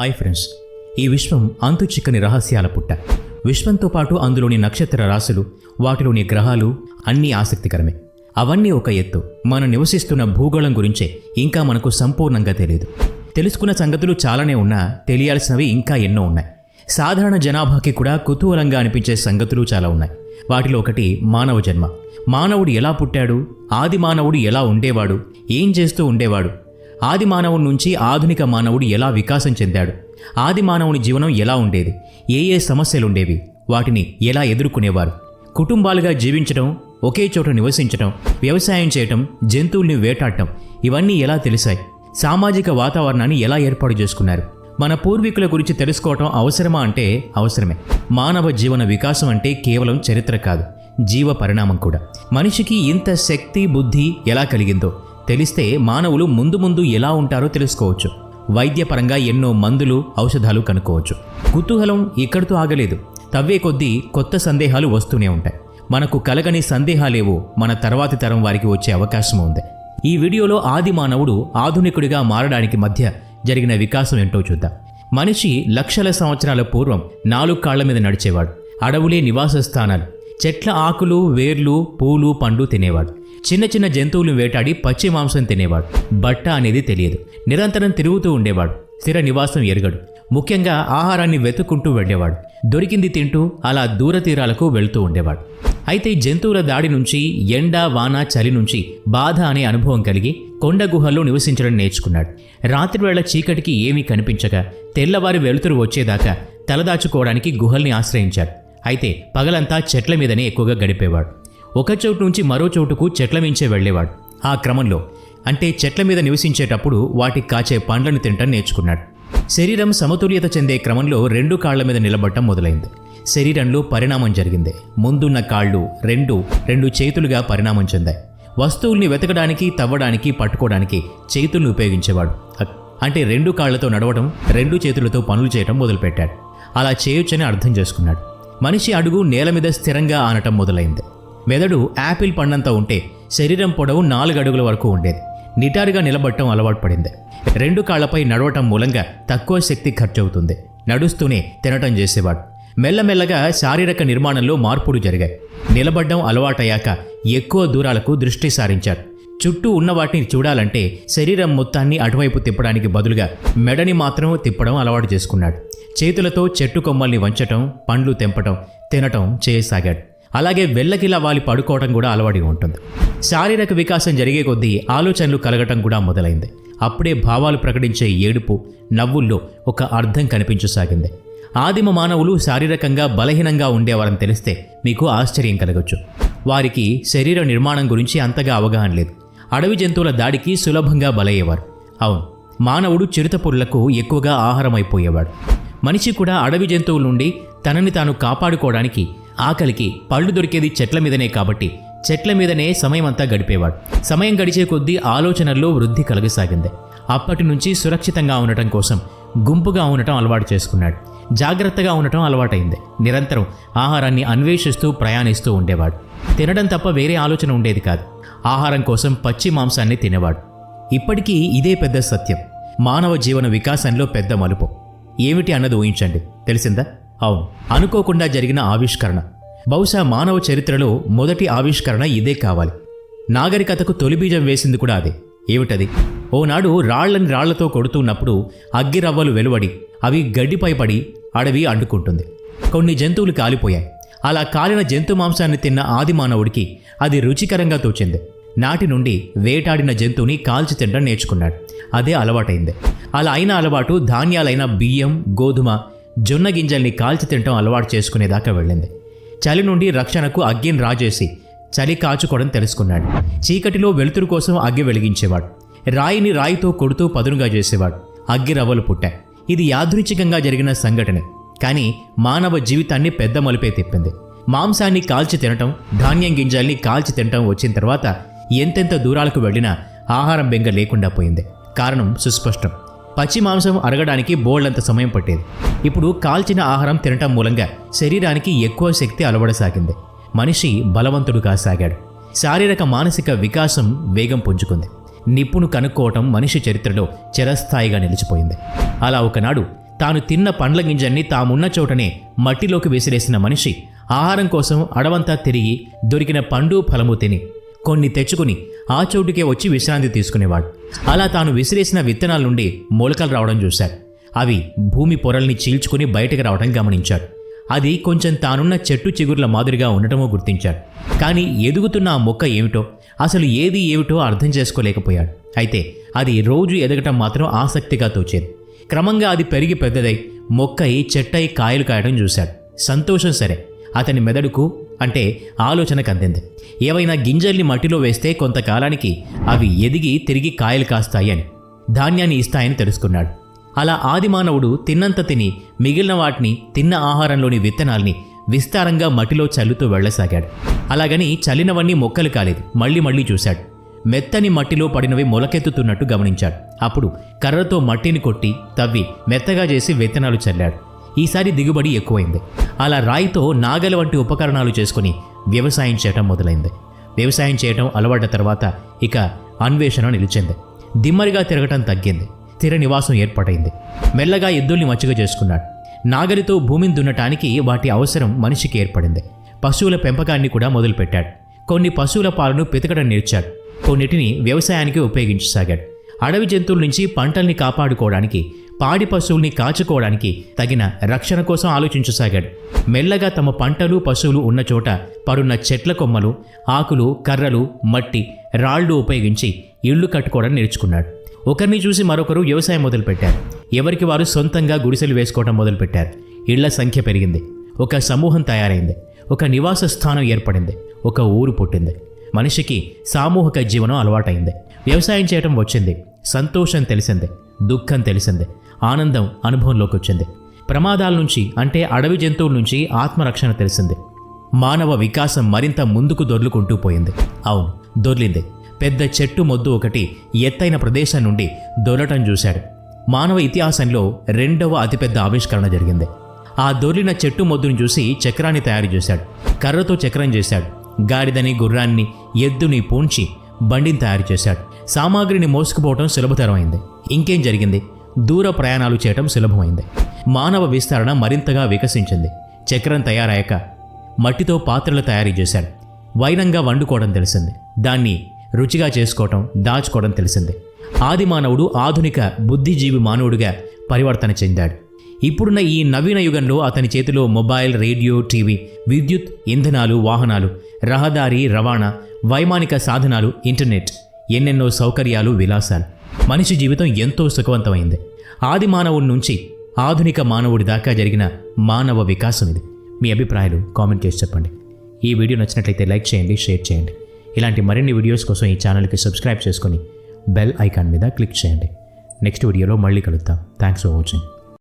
Hi friends ఈ విశ్వం అంతు చిక్కని రహస్యాల పుట్ట. విశ్వంతో పాటు అందులోని నక్షత్ర రాశులు వాటిలోని గ్రహాలు అన్నీ ఆసక్తికరమే. అవన్నీ ఒక ఎత్తు. మనం నివసిస్తున్న భూగోళం గురించే ఇంకా మనకు సంపూర్ణంగా తెలియదు తెలుసుకున్న సంగతులు చాలానే ఉన్నా తెలియాల్సినవి ఇంకా ఎన్నో ఉన్నాయి. సాధారణ జనాభాకి కూడా కుతూహలంగా అనిపించే సంగతులు చాలా ఉన్నాయి. వాటిలో ఒకటి మానవ జన్మ. మానవుడు ఎలా పుట్టాడు? ఆది మానవుడు ఎలా ఉండేవాడు? ఏం చేస్తూ ఉండేవాడు? ఆది మానవుడి నుంచి ఆధునిక మానవుడు ఎలా వికాసం చెందాడు? ఆది మానవుని జీవనం ఎలా ఉండేది? ఏ ఏ సమస్యలుండేవి? వాటిని ఎలా ఎదుర్కొనేవారు? కుటుంబాలుగా జీవించడం ఒకే చోట నివసించడం వ్యవసాయం చేయటం జంతువుల్ని వేటాడటం ఇవన్నీ ఎలా తెలిసాయి? సామాజిక వాతావరణాన్ని ఎలా ఏర్పాటు చేసుకున్నారు? మన పూర్వీకుల గురించి తెలుసుకోవటం అవసరమా అంటే అవసరమే. మానవ జీవన వికాసం అంటే కేవలం చరిత్ర కాదు జీవ పరిణామం కూడా. మనిషికి ఇంత శక్తి బుద్ధి ఎలా కలిగిందో తెలిస్తే మానవులు ముందు ముందు ఎలా ఉంటారో తెలుసుకోవచ్చు. వైద్యపరంగా ఎన్నో మందులు ఔషధాలు కనుక్కోవచ్చు. కుతూహలం ఇక్కడితో ఆగలేదు. తవ్వే కొద్దీ కొత్త సందేహాలు వస్తూనే ఉంటాయి. మనకు కలగని సందేహాలేవో మన తర్వాతి తరం వారికి వచ్చే అవకాశం ఉంది. ఈ వీడియోలో ఆది మానవుడు ఆధునికుడిగా మారడానికి మధ్య జరిగిన వికాసం ఏంటో చూద్దాం. మనిషి లక్షల సంవత్సరాల పూర్వం నాలుగు కాళ్ళ మీద నడిచేవాడు. అడవులే నివాస స్థానాలు. చెట్ల ఆకులు వేర్లు పూలు పండు తినేవాడు. చిన్న చిన్న జంతువులు వేటాడి పచ్చి మాంసం తినేవాడు. బట్ట అనేది తెలియదు. నిరంతరం తిరుగుతూ ఉండేవాడు. స్థిర నివాసం ఎరగడు. ముఖ్యంగా ఆహారాన్ని వెతుక్కుంటూ వెళ్ళేవాడు. దొరికింది తింటూ అలా దూర తీరాలకు వెళ్తూ ఉండేవాడు. అయితే జంతువుల దాడి నుంచి ఎండ వాన చలి నుంచి బాధ అనే అనుభవం కలిగి కొండ గుహల్లో నివసించడం నేర్చుకున్నాడు. రాత్రివేళ చీకటికి ఏమీ కనిపించగా తెల్లవారి వెలుతురు వచ్చేదాకా తలదాచుకోవడానికి గుహల్ని ఆశ్రయించాడు. అయితే పగలంతా చెట్ల మీదనే ఎక్కువగా గడిపేవాడు. ఒక చోటు నుంచి మరో చోటుకు చెట్ల మించే వెళ్ళేవాడు. ఆ క్రమంలో అంటే చెట్ల మీద నివసించేటప్పుడు వాటికి కాచే పండ్లను తింటం నేర్చుకున్నాడు. శరీరం సమతుల్యత చెందే క్రమంలో రెండు కాళ్ళ మీద నిలబడటం మొదలైంది. శరీరంలో పరిణామం జరిగింది. ముందున్న కాళ్ళు రెండు రెండు చేతులుగా పరిణామం చెందాయి. వస్తువుల్ని వెతకడానికి తవ్వడానికి పట్టుకోవడానికి చేతుల్ని ఉపయోగించేవాడు. అంటే రెండు కాళ్ళతో నడవడం రెండు చేతులతో పనులు చేయడం మొదలుపెట్టాడు. అలా చేయొచ్చని అర్థం చేసుకున్నాడు. మనిషి అడుగు నేల మీద స్థిరంగా ఆనటం మొదలైంది. మెదడు యాపిల్ పండంత ఉంటే శరీరం పొడవు నాలుగు అడుగుల వరకు ఉండేది. నిటారుగా నిలబడటం అలవాటు పడింది. రెండు కాళ్ళపై నడవటం మూలంగా తక్కువ శక్తి ఖర్చవుతుంది. నడుస్తూనే తినటం చేసేవాడు. మెల్లమెల్లగా శారీరక నిర్మాణంలో మార్పులు జరిగాయి. నిలబడ్డం అలవాటయ్యాక ఎక్కువ దూరాలకు దృష్టి సారించాడు చుట్టూ ఉన్న వాటిని చూడాలంటే శరీరం మొత్తాన్ని అటువైపు తిప్పడానికి బదులుగా మెడని మాత్రం తిప్పడం అలవాటు చేసుకున్నాడు. చేతులతో చెట్టు కొమ్మల్ని వంచటం పండ్లు తెంపటం తినటం చేయసాగాడు. అలాగే వెళ్ళకిలా వాలి పడుకోవడం కూడా అలవాడి ఉంటుంది. శారీరక వికాసం జరిగే కొద్దీ ఆలోచనలు కలగటం కూడా మొదలైంది. అప్పుడే భావాలు ప్రకటించే ఏడుపు నవ్వుల్లో ఒక అర్థం కనిపించసాగింది. ఆదిమ మానవులు శారీరకంగా బలహీనంగా ఉండేవారని తెలిస్తే మీకు ఆశ్చర్యం కలగచ్చు. వారికి శరీర నిర్మాణం గురించి అంతగా అవగాహన లేదు. అడవి జంతువుల దాడికి సులభంగా బలయ్యేవారు. అవును మానవుడు చిరుతపురులకు ఎక్కువగా ఆహారం అయిపోయేవాడు మనిషి కూడా అడవి జంతువుల నుండి తనని తాను కాపాడుకోవడానికి ఆకలికి పళ్ళు దొరికేది చెట్ల మీదనే కాబట్టి చెట్ల మీదనే సమయం అంతా గడిపేవాడు. సమయం గడిచే కొద్దీ ఆలోచనల్లో వృద్ధి కలగసాగింది. అప్పటి నుంచి సురక్షితంగా ఉండటం కోసం గుంపుగా ఉండటం అలవాటు చేసుకున్నాడు. జాగ్రత్తగా ఉండటం అలవాటైంది. నిరంతరం ఆహారాన్ని అన్వేషిస్తూ ప్రయాణిస్తూ ఉండేవాడు. తినడం తప్ప వేరే ఆలోచన ఉండేది కాదు. ఆహారం కోసం పచ్చి మాంసాన్ని తినేవాడు. ఇప్పటికీ ఇదే పెద్ద సత్యం. మానవ జీవన వికాసంలో పెద్ద మలుపు. ఏమిటి అన్నది ఊహించండి. తెలిసిందా? అవును అనుకోకుండా జరిగిన ఆవిష్కరణ. బహుశా మానవ చరిత్రలో మొదటి ఆవిష్కరణ ఇదే కావాలి. నాగరికతకు తొలి బీజం వేసింది కూడా అదే. ఏమిటది? ఓనాడు రాళ్ళని రాళ్ళతో కొడుతున్నప్పుడు అగ్గిరవ్వలు వెలువడి అవి గడ్డిపై పడి అడవి అడ్డుకుంటుంది కొన్ని జంతువులు కాలిపోయాయి. అలా కాలిన జంతు మాంసాన్ని తిన్న ఆది మానవుడికి అది రుచికరంగా తోచింది. నాటి నుండి వేటాడిన జంతువుని కాల్చి తినడం నేర్చుకున్నాడు. అదే అలవాటైంది. అలా అయిన అలవాటు ధాన్యాలైన బియ్యం గోధుమ జొన్న గింజల్ని కాల్చి తినటం అలవాటు చేసుకునేదాకా వెళ్ళింది. చలి నుండి రక్షణకు అగ్గిని రాజేసి చలి కాచుకోవడం తెలుసుకున్నాడు. చీకటిలో వెలుతురు కోసం అగ్గి వెలిగించేవాడు. రాయిని రాయితో కొడుతూ పదునుగా చేసేవాడు. అగ్గి రవ్వలు పుట్టాయి. ఇది యాదృచ్ఛికంగా జరిగిన సంఘటనే. కానీ మానవ జీవితాన్ని పెద్ద మలుపే తిప్పింది. మాంసాన్ని కాల్చి తినటం ధాన్యం గింజల్ని కాల్చి తినటం వచ్చిన తర్వాత ఎంతెంత దూరాలకు వెళ్ళినా ఆహారం బెంగ లేకుండా పోయింది. కారణం సుస్పష్టం. పచ్చి మాంసం అరగడానికి బోల్డంత సమయం పట్టేది. ఇప్పుడు కాల్చిన ఆహారం తినటం మూలంగా శరీరానికి ఎక్కువ శక్తి అలవడసాగింది. మనిషి బలవంతుడు కాసాగాడు శారీరక మానసిక వికాసం వేగం పుంజుకుంది. నిప్పును కనుక్కోవటం మనిషి చరిత్రలో చిరస్థాయిగా నిలిచిపోయింది. అలా ఒకనాడు తాను తిన్న పండ్ల గింజల్ని తామున్న చోటనే మట్టిలోకి విసిరేసిన మనిషి ఆహారం కోసం అడవంతా తిరిగి దొరికిన పండు ఫలము తిని కొన్ని తెచ్చుకుని ఆ చోటుకే వచ్చి విశ్రాంతి తీసుకునేవాడు. అలా తాను విసిరేసిన విత్తనాల నుండి మొలకలు రావడం చూశాడు. అవి భూమి పొరల్ని చీల్చుకుని బయటకు రావడం గమనించాడు. అది కొంచెం తానున్న చెట్టు చిగుర్ల మాదిరిగా ఉండటమో గుర్తించాడు. కానీ ఎదుగుతున్న ఆ మొక్క ఏమిటో అసలు ఏది ఏమిటో అర్థం చేసుకోలేకపోయాడు. అయితే అది రోజు ఎదగటం మాత్రం ఆసక్తిగా తోచేది. క్రమంగా అది పెరిగి పెద్దదై మొక్కయి చెట్టై కాయలు కాయడం చూశాడు. సంతోషం సరే అతని మెదడుకు అంటే ఆలోచనకు అందింది ఏవైనా గింజల్ని మట్టిలో వేస్తే కొంతకాలానికి అవి ఎదిగి తిరిగి కాయలు కాస్తాయి అని ధాన్యాన్ని ఇస్తాయని తెలుసుకున్నాడు. అలా ఆదిమానవుడు తిన్నంత తిని మిగిలిన వాటిని తిన్న ఆహారంలోని విత్తనాల్ని విస్తారంగా మట్టిలో చల్లుతూ వెళ్ళసాగాడు. అలాగని చల్లినవన్నీ మొక్కలు కాలేదు. మళ్ళీ మళ్ళీ చూశాడు. మెత్తని మట్టిలో పడినవి మొలకెత్తుతున్నట్టు గమనించాడు. అప్పుడు కర్రతో మట్టిని కొట్టి తవ్వి మెత్తగా చేసి విత్తనాలు చల్లాడు. ఈసారి దిగుబడి ఎక్కువైంది. అలా రాయితో నాగలి వంటి ఉపకరణాలు చేసుకుని వ్యవసాయం చేయటం మొదలైంది. వ్యవసాయం చేయటం అలవాట తర్వాత ఇక అన్వేషణ నిలిచింది. దిమ్మరిగా తిరగటం తగ్గింది. స్థిర నివాసం ఏర్పాటైంది. మెల్లగా ఎద్దుల్ని మచ్చిక చేసుకున్నాడు. నాగలితో భూమిని దున్నటానికి వాటి అవసరం మనిషికి ఏర్పడింది. పశువుల పెంపకాన్ని కూడా మొదలుపెట్టాడు. కొన్ని పశువుల పాలను పితకడం నేర్చాడు. కొన్నిటిని వ్యవసాయానికి ఉపయోగించసాగాడు. అడవి జంతువుల నుంచి పంటల్ని కాపాడుకోవడానికి పాడి పశువుల్ని కాచుకోవడానికి తగిన రక్షణ కోసం ఆలోచించసాగాడు. మెల్లగా తమ పంటలు పశువులు ఉన్న చోట పడున్న చెట్ల కొమ్మలు ఆకులు కర్రలు మట్టి రాళ్ళు ఉపయోగించి ఇళ్ళు కట్టుకోవడం నేర్చుకున్నాడు. ఒకరిని చూసి మరొకరు వ్యవసాయం మొదలుపెట్టారు. ఎవరికి వారు సొంతంగా గుడిసెలు వేసుకోవడం మొదలుపెట్టారు. ఇళ్ళ సంఖ్య పెరిగింది. ఒక సమూహం తయారైంది. ఒక నివాస స్థానం ఏర్పడింది. ఒక ఊరు పుట్టింది. మనిషికి సామూహిక జీవనం అలవాటైంది. వ్యవసాయం చేయటం వచ్చింది. సంతోషం తెలిసింది. దుఃఖం తెలిసింది. ఆనందం అనుభవంలోకి వచ్చింది ప్రమాదాల నుంచి అంటే అడవి జంతువుల నుంచి ఆత్మరక్షణ తెలిసింది. మానవ వికాసం మరింత ముందుకు దొర్లుకుంటూ పోయింది. అవును దొర్లింది. పెద్ద చెట్టు మొద్దు ఒకటి ఎత్తైన ప్రదేశం నుండి దొరటం చూశాడు. మానవ ఇతిహాసంలో రెండవ అతిపెద్ద ఆవిష్కరణ జరిగింది. ఆ దొర్లిన చెట్టు మొద్దును చూసి చక్రాన్ని తయారు చేశాడు. కర్రతో చక్రం చేశాడు. గాడిదని గుర్రాన్ని ఎద్దుని పూంచి బండిని తయారు చేశాడు. సామాగ్రిని మోసుకుపోవటం సులభతరమైంది. ఇంకేం జరిగింది? దూర ప్రయాణాలు చేయటం సులభమైంది. మానవ విస్తరణ మరింతగా వికసించింది. చక్రం తయారయ్యాక మట్టితో పాత్రలు తయారు చేశాడు వైనంగా వండుకోవడం తెలిసింది. దాన్ని రుచిగా చేసుకోవటం దాచుకోవడం తెలిసింది. ఆది మానవుడు ఆధునిక బుద్ధిజీవి మానవుడిగా పరివర్తన చెందాడు. ఇప్పుడున్న ఈ నవీన యుగంలో అతని చేతిలో మొబైల్ రేడియో టీవీ విద్యుత్ ఇంధనాలు వాహనాలు రహదారి రవాణా వైమానిక సాధనాలు ఇంటర్నెట్ ఎన్నెన్నో సౌకర్యాలు విలాసాలు. మనిషి జీవితం ఎంతో సుఖవంతమైంది. ఆది మానవుడి నుంచి ఆధునిక మానవుడి దాకా జరిగిన మానవ వికాసం ఇది. మీ అభిప్రాయాలు కామెంట్ చేసి చెప్పండి. ఈ వీడియో నచ్చినట్లయితే లైక్ చేయండి షేర్ చేయండి. ఇలాంటి మరిన్ని వీడియోస్ కోసం ఈ ఛానల్కి సబ్స్క్రైబ్ చేసుకొని బెల్ ఐకాన్ మీద క్లిక్ చేయండి. నెక్స్ట్ వీడియోలో మళ్ళీ కలుద్దాం. Thanks for watching.